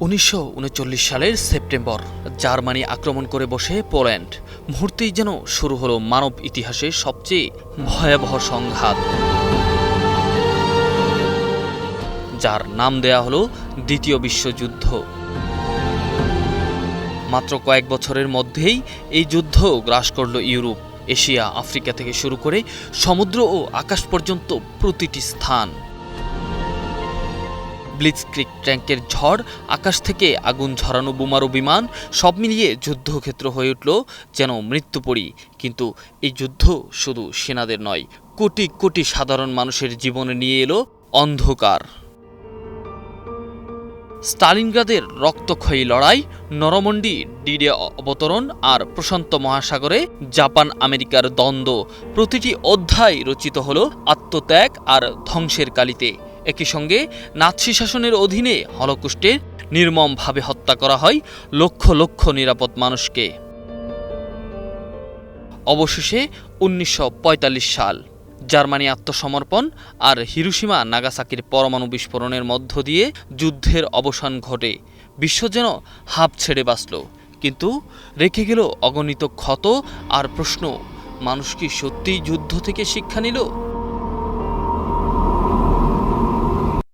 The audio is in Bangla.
উনিশশো উনচল্লিশ সালের সেপ্টেম্বর, জার্মানি আক্রমণ করে বসে পোল্যান্ড। মুহূর্তেই যেন শুরু হলো মানব ইতিহাসের সবচেয়ে ভয়াবহ সংঘাত। যার নাম দেয়া হলো দ্বিতীয় বিশ্বযুদ্ধ। মাত্র কয়েক বছরের মধ্যেই এই যুদ্ধ গ্রাস করল ইউরোপ, এশিয়া, আফ্রিকা থেকে শুরু করে সমুদ্র ও আকাশ পর্যন্ত প্রতিটি স্থান। ব্লিৎসক্রিক ট্যাঙ্কের ঝড়, আকাশ থেকে আগুন ঝরানো বোমারু বিমান সব মিলিয়ে যুদ্ধক্ষেত্র হয়ে উঠল যেন মৃত্যুপরী। কিন্তু এই যুদ্ধ শুধু সেনাদের নয়, কোটি কোটি সাধারণ মানুষের জীবনে নিয়ে এলো অন্ধকার। স্টালিনগ্রাদের রক্তক্ষয়ী লড়াই, নরমন্ডি, ডিডে অবতরণ আর প্রশান্ত মহাসাগরে জাপান আমেরিকার দ্বন্দ্ব, প্রতিটি অধ্যায় রচিত হল আত্মত্যাগ আর ধ্বংসের কালিতে। একই সঙ্গে নাৎসি শাসনের অধীনে হলকুষ্টের নির্মমভাবে হত্যা করা হয় লক্ষ লক্ষ নিরাপদ মানুষকে। অবশেষে উনিশশো পঁয়তাল্লিশ সাল জার্মানি আত্মসমর্পণ আর হিরুসীমা নাগাসাকির পরমাণু বিস্ফোরণের মধ্য দিয়ে যুদ্ধের অবসান ঘটে। বিশ্ব যেন হাঁপ ছেড়ে বাঁচল, কিন্তু রেখে গেল অগণিত ক্ষত আর প্রশ্ন, মানুষ কি সত্যিই যুদ্ধ থেকে শিক্ষা নিল?